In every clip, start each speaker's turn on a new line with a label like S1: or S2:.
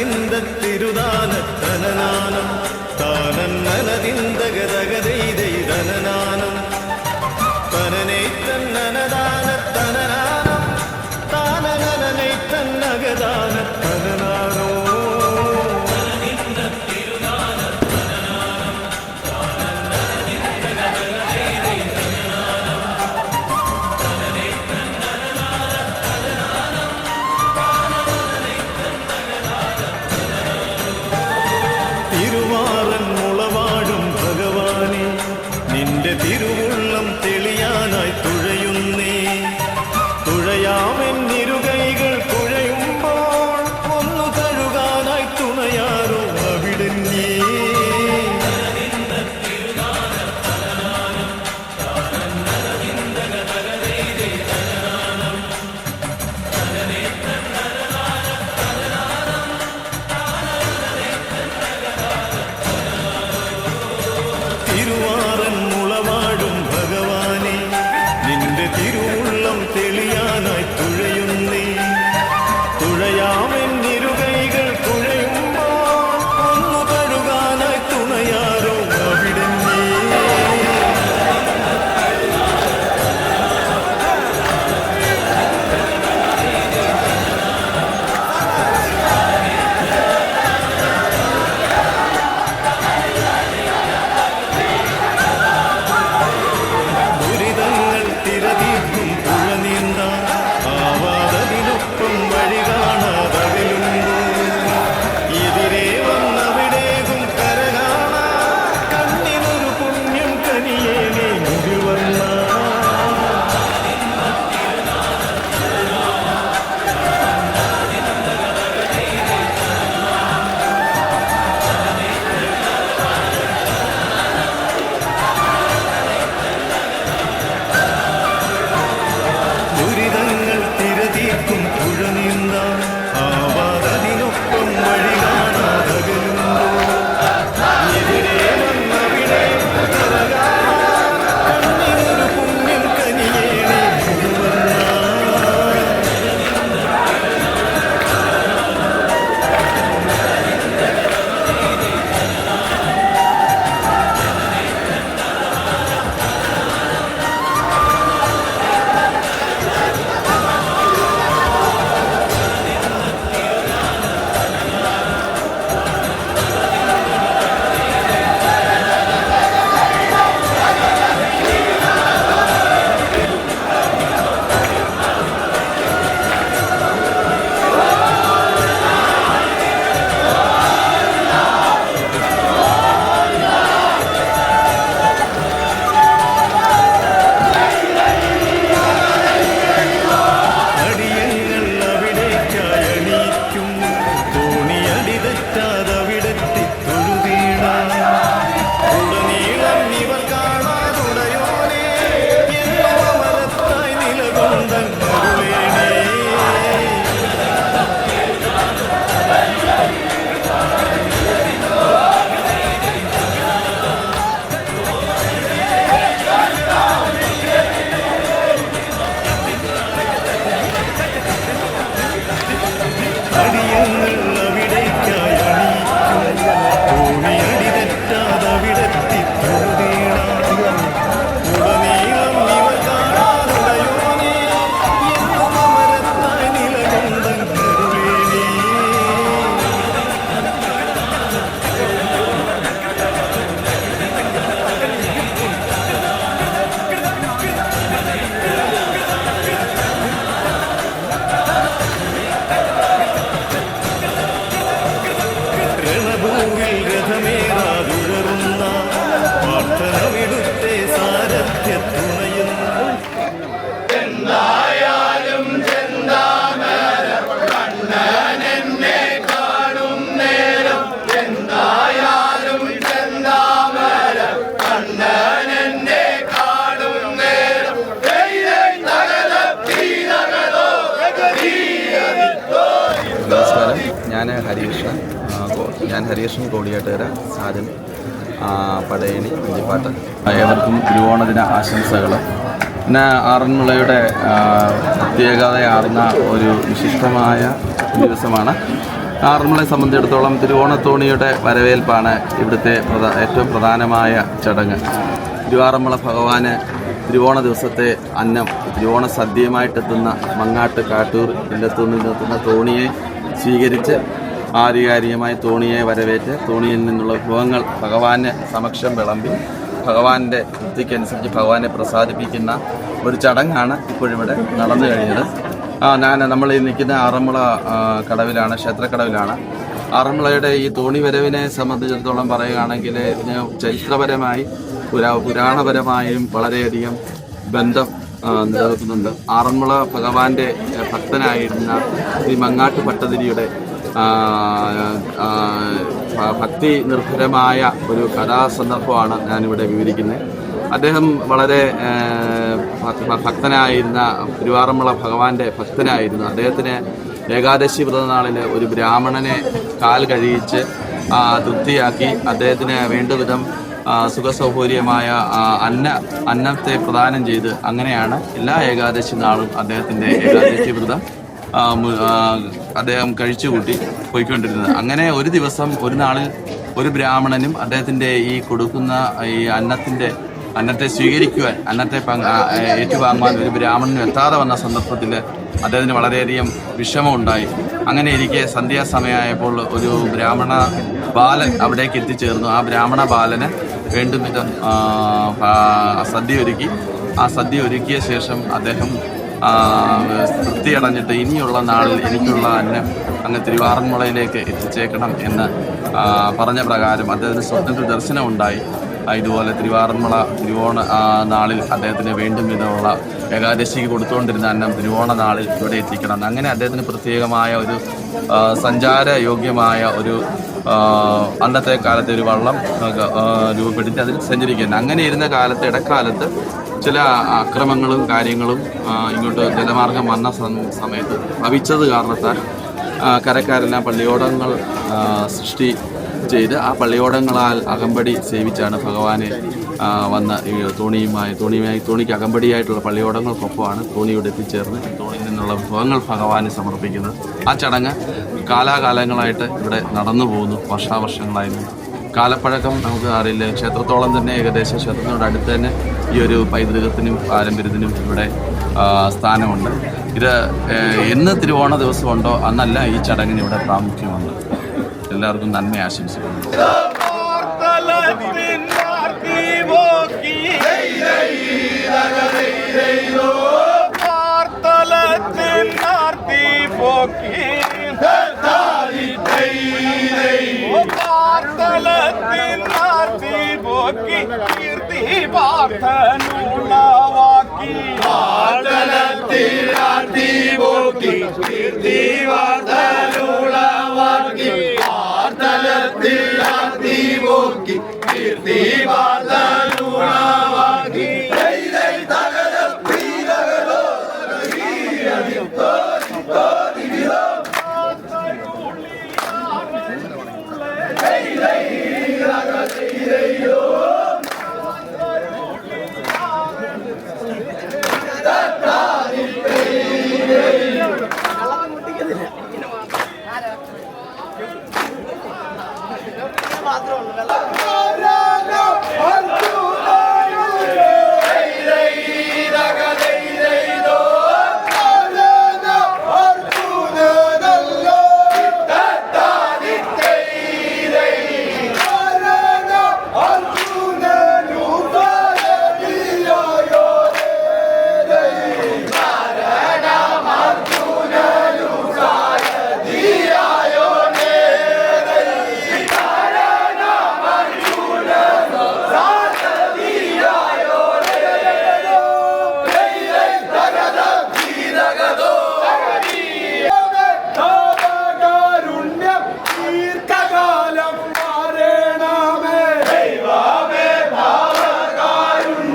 S1: തനതിന്ത തിരുദാന തനനാനം താനന്നനതിന്തകതകതൈതൈതനനാനം
S2: me. കോ- കോടിയായിട്ട് വരാം ആദ്യം പടയണി അഞ്ചിപ്പാട്ട് ഏവർക്കും തിരുവോണദിന ആശംസകൾ പിന്നെ ആറന്മുളയുടെ പ്രത്യേകതയാർന്ന ഒരു വിശിഷ്ടമായ ദിവസമാണ്. ആറന്മുളയെ സംബന്ധിച്ചിടത്തോളം തിരുവോണത്തോണിയുടെ വരവേൽപ്പാണ് ഇവിടുത്തെ ഏറ്റവും പ്രധാനമായ ചടങ്ങ്. തിരുവാറന്മുള ഭഗവാന് തിരുവോണ ദിവസത്തെ അന്നം തിരുവോണ സദ്യയുമായിട്ടെത്തുന്ന മങ്ങാട്ട് കാട്ടൂർ ഇല്ലത്തു നിന്നെത്തുന്ന തോണിയെ സ്വീകരിച്ച് ആധികാരികമായി തോണിയെ വരവേറ്റ് തോണിയിൽ നിന്നുള്ള വിഭവങ്ങൾ ഭഗവാന്റെ സമക്ഷം വിളമ്പി ഭഗവാന്റെ വൃത്തിക്കനുസരിച്ച് ഭഗവാനെ പ്രസാദിപ്പിക്കുന്ന ഒരു ചടങ്ങാണ് ഇപ്പോഴിവിടെ നടന്നു കഴിഞ്ഞത്. ഞാൻ നമ്മൾ ഈ നിൽക്കുന്ന ആറന്മുള കടവിലാണ് ക്ഷേത്രക്കടവിലാണ്. ആറന്മുളയുടെ ഈ തോണി വരവിനെ സംബന്ധിച്ചിടത്തോളം പറയുകയാണെങ്കിൽ ചരിത്രപരമായി പുരാ പുരാണപരമായും വളരെയധികം ബന്ധം നിലനിർത്തുന്നുണ്ട് ആറന്മുള ഭഗവാന്റെ ഭക്തനായിരുന്ന ശ്രീ മങ്ങാട്ട് ഭട്ടതിരിയുടെ ഭക്തി നിർഭരമായ ഒരു കഥാസന്ദർഭമാണ് ഞാനിവിടെ വിവരിക്കുന്നത്. അദ്ദേഹം വളരെ ഭക്തനായിരുന്ന തിരുവാറന്മുള ഭഗവാന്റെ ഭക്തനായിരുന്നു. അദ്ദേഹത്തിന് ഏകാദശി വ്രതനാളിൽ ഒരു ബ്രാഹ്മണനെ കാൽ കഴിയിച്ച് തൃപ്തിയാക്കി. അദ്ദേഹത്തിന് വേണ്ടവിധം സുഖസൗകര്യമായ അന്ന അന്നത്തെ പ്രദാനം ചെയ്ത് അങ്ങനെയാണ് എല്ലാ ഏകാദശി നാളും അദ്ദേഹത്തിന്റെ ഏകാദശി വ്രതം ആ, കഴിച്ചു കൂട്ടി അദ്ദേഹം പോയിക്കൊണ്ടിരുന്നത്. അങ്ങനെ ഒരു ദിവസം ഒരു നാളിൽ ഒരു ബ്രാഹ്മണനും അദ്ദേഹത്തിന്റെ ഈ കൊടുക്കുന്ന ഈ അന്നത്തിന്റെ അന്നത്തെ സ്വീകരിക്കുവാൻ അന്നത്തെ ഏറ്റുവാങ്ങുവാൻ ഒരു ബ്രാഹ്മണനും എത്താതെ വന്ന സന്ദർഭത്തിൽ അദ്ദേഹത്തിന് വളരെയധികം വിഷമമുണ്ടായി. അങ്ങനെ ഇരിക്കെ സന്ധ്യാസമയമായപ്പോൾ ഒരു ബ്രാഹ്മണ ബാലൻ അവിടേക്ക് എത്തിച്ചേർന്നു. ആ ബ്രാഹ്മണ ബാലന് വേണ്ടും വിധം സദ്യ ഒരുക്കി. ആ സദ്യ ഒരുക്കിയ ശേഷം അദ്ദേഹം തൃപ്തിയടഞ്ഞിട്ട് ഇനിയുള്ള നാളിൽ എനിക്കുള്ള അന്നം അങ്ങ് തിരുവാറന്മുളയിലേക്ക് എത്തിച്ചേക്കണം എന്ന് പറഞ്ഞ പ്രകാരം അദ്ദേഹത്തിന് സ്വപ്നത്തിൽ ദർശനമുണ്ടായി ആ, ഇതുപോലെ തിരുവാറന്മുള തിരുവോണ നാളിൽ അദ്ദേഹത്തിന് വീണ്ടും വിധമുള്ള ഏകാദശിക്ക് കൊടുത്തുകൊണ്ടിരുന്ന അന്നം തിരുവോണ നാളിൽ ഇവിടെ എത്തിക്കണം. അങ്ങനെ അദ്ദേഹത്തിന് പ്രത്യേകമായ ഒരു സഞ്ചാര യോഗ്യമായ ഒരു അന്നത്തെ കാലത്തെ ഒരു വള്ളം രൂപപ്പെടുത്തി അതിൽ സഞ്ചരിക്കുന്നത് അങ്ങനെ ഇരുന്ന കാലത്ത് ഇടക്കാലത്ത് ചില അക്രമങ്ങളും കാര്യങ്ങളും ഇങ്ങോട്ട് ജലമാർഗം വന്ന സമയത്ത് ഭവിച്ചത് കാരണത്താൽ കരക്കാരെല്ലാം പള്ളിയോടങ്ങൾ സൃഷ്ടി ചെയ്ത് ആ പള്ളിയോടങ്ങളാൽ അകമ്പടി സേവിച്ചാണ് ഭഗവാനെ വന്ന തോണിയുമായി തോണിയുമായി തോണിക്ക് അകമ്പടിയായിട്ടുള്ള പള്ളിയോടങ്ങൾക്കൊപ്പമാണ് തോണിയോട് എത്തിച്ചേർന്ന് തോണിയിൽ നിന്നുള്ള വിഭവങ്ങൾ ഭഗവാനെ സമർപ്പിക്കുന്നത്. ആ ചടങ്ങ് കാലാകാലങ്ങളായിട്ട് ഇവിടെ നടന്നു പോകുന്നു വർഷാവർഷങ്ങളായിരുന്നു കാലപ്പഴക്കം നമുക്ക് അറിയില്ല. ക്ഷേത്രത്തോളം തന്നെ ഏകദേശം ക്ഷേത്രത്തിനോട് അടുത്ത് തന്നെ ഈ ഒരു പൈതൃകത്തിനും പാരമ്പര്യത്തിനും ഇവിടെ സ്ഥാനമുണ്ട്. ഇത് എന്ന് തിരുവോണ ദിവസമുണ്ടോ അന്നല്ല ഈ ചടങ്ങിന് ഇവിടെ പ്രാമുഖ്യമുണ്ട്. എല്ലാവർക്കും നന്മ ആശംസിക്കുന്നു ോ.
S1: മാത്രമേ ഉള്ളൂ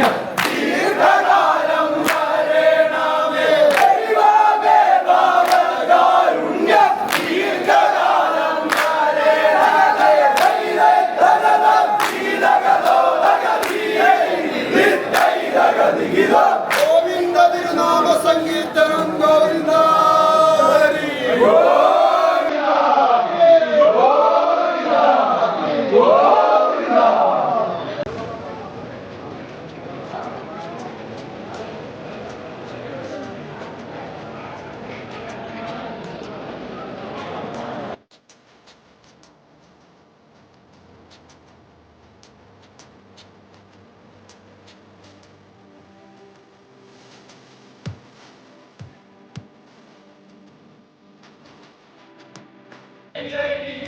S1: 그냥 Hey,